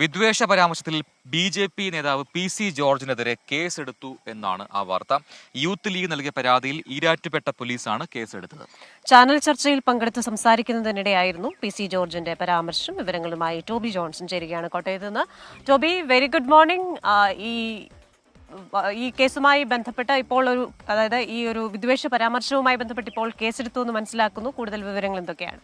വിദ്വേഷ പരാമർശത്തിൽ B J P നേതാവ് പി സി ജോർജിനെതിരെ കേസെടുത്തു എന്നാണ് ആ വാർത്ത. യൂത്ത് ലീഗ് നൽകിയ പരാതിയിൽ ഈരാറ്റുപേട്ട പോലീസാണ് കേസെടുത്തത്. ചാനൽ ചർച്ചയിൽ പങ്കെടുത്ത് സംസാരിക്കുന്നതിനിടെയായിരുന്നു പി സി ജോർജിന്റെ പരാമർശം. വിവരങ്ങളുമായി ടോബി ജോൺസൺ ചേരുകയാണ് കോട്ടയത്ത് നിന്ന്. Toby very good morning. ഈ ഈ കേസുമായി ബന്ധപ്പെട്ട് ഇപ്പോൾ ഒരു അതായത് ഈ ഒരു വിദ്വേഷ പരാമർശവുമായി ബന്ധപ്പെട്ട് ഇപ്പോൾ കേസെടുത്തു എന്ന് മനസ്സിലാക്കുന്നു. കൂടുതൽ വിവരങ്ങൾ എന്തൊക്കെയാണ്?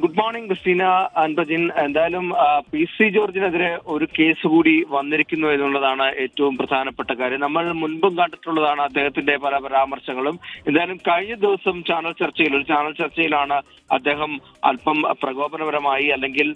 ഗുഡ് മോർണിംഗ് ക്രിസ്റ്റീന അൻപജിൻ എന്തായാലും പി സി ജോർജിനെതിരെ ഒരു കേസ് കൂടി വന്നിരിക്കുന്നു എന്നുള്ളതാണ് ഏറ്റവും പ്രധാനപ്പെട്ട കാര്യം. നമ്മൾ മുൻപും കണ്ടിട്ടുള്ളതാണ് അദ്ദേഹത്തിന്റെ പല പരാമർശങ്ങളും. എന്തായാലും കഴിഞ്ഞ ദിവസം ചാനൽ ചർച്ചയിൽ ഒരു ചാനൽ ചർച്ചയിലാണ് അദ്ദേഹം അല്പം പ്രകോപനപരമായി അല്ലെങ്കിൽ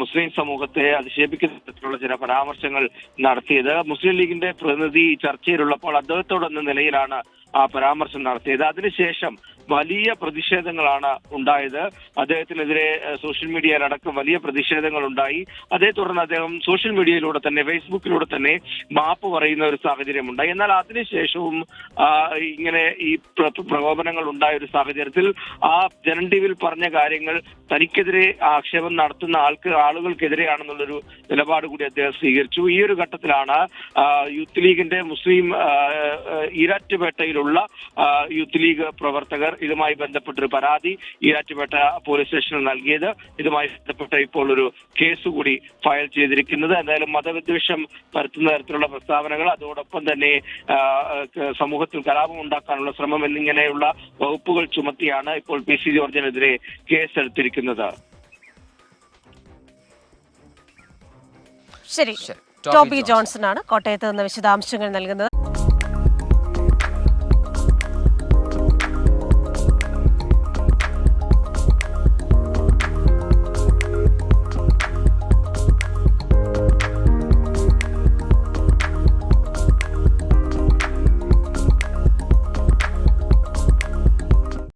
മുസ്ലിം സമൂഹത്തെ അധിക്ഷേപിക്കുന്ന തരത്തിലുള്ള ചില പരാമർശങ്ങൾ നടത്തിയത്. മുസ്ലിം ലീഗിന്റെ പ്രതിനിധി ചർച്ചയിലുള്ളപ്പോൾ അദ്ദേഹത്തോടെന്ന നിലയിലാണ് ആ പരാമർശം നടത്തിയത്. അതിനുശേഷം വലിയ പ്രതിഷേധങ്ങളാണ് ഉണ്ടായത്. അദ്ദേഹത്തിനെതിരെ സോഷ്യൽ മീഡിയയിലടക്കം വലിയ പ്രതിഷേധങ്ങൾ ഉണ്ടായി അതേ തുടർന്ന് അദ്ദേഹം സോഷ്യൽ മീഡിയയിലൂടെ തന്നെ ഫേസ്ബുക്കിലൂടെ തന്നെ മാപ്പ് പറയുന്ന ഒരു സാഹചര്യം ഉണ്ടായി എന്നാൽ അതിനുശേഷവും ഇങ്ങനെ ഈ പ്ര- പ്രകോപനങ്ങൾ ഉണ്ടായ ഒരു സാഹചര്യത്തിൽ ആ ജനൻ ടിവിയിൽ പറഞ്ഞ കാര്യങ്ങൾ തനിക്കെതിരെ ആക്ഷേപം നടത്തുന്ന ആൾക്ക് ആളുകൾക്കെതിരെയാണെന്നുള്ളൊരു നിലപാട് കൂടി അദ്ദേഹം സ്വീകരിച്ചു. ഈ ഒരു ഘട്ടത്തിലാണ് യൂത്ത് ലീഗിന്റെ മുസ്ലിം ഈരാറ്റുപേട്ടയിലുള്ള യൂത്ത് ലീഗ് പ്രവർത്തകർ ഇതുമായി ബന്ധപ്പെട്ടൊരു പരാതി ഈരാറ്റുപേട്ട പോലീസ് സ്റ്റേഷനിൽ നൽകിയത്. ഇതുമായി ബന്ധപ്പെട്ട് ഇപ്പോൾ ഒരു കേസ് കൂടി ഫയൽ ചെയ്തിരിക്കുന്നത്. എന്തായാലും മതവിദ്വേഷം പരത്തുന്ന തരത്തിലുള്ള പ്രസ്താവനകൾ അതോടൊപ്പം തന്നെ സമൂഹത്തിൽ കലാപം ഉണ്ടാക്കാനുള്ള ശ്രമം എന്നിങ്ങനെയുള്ള വകുപ്പുകൾ ചുമത്തിയാണ് ഇപ്പോൾ പി സി ജോർജിനെതിരെ കേസെടുത്തിരിക്കുന്നത്. ശരി. ശരി. ടോബി ജോൺസൺ ആണ് കോട്ടയത്ത് നിന്ന് വിശദാംശങ്ങൾ നൽകുന്നത്.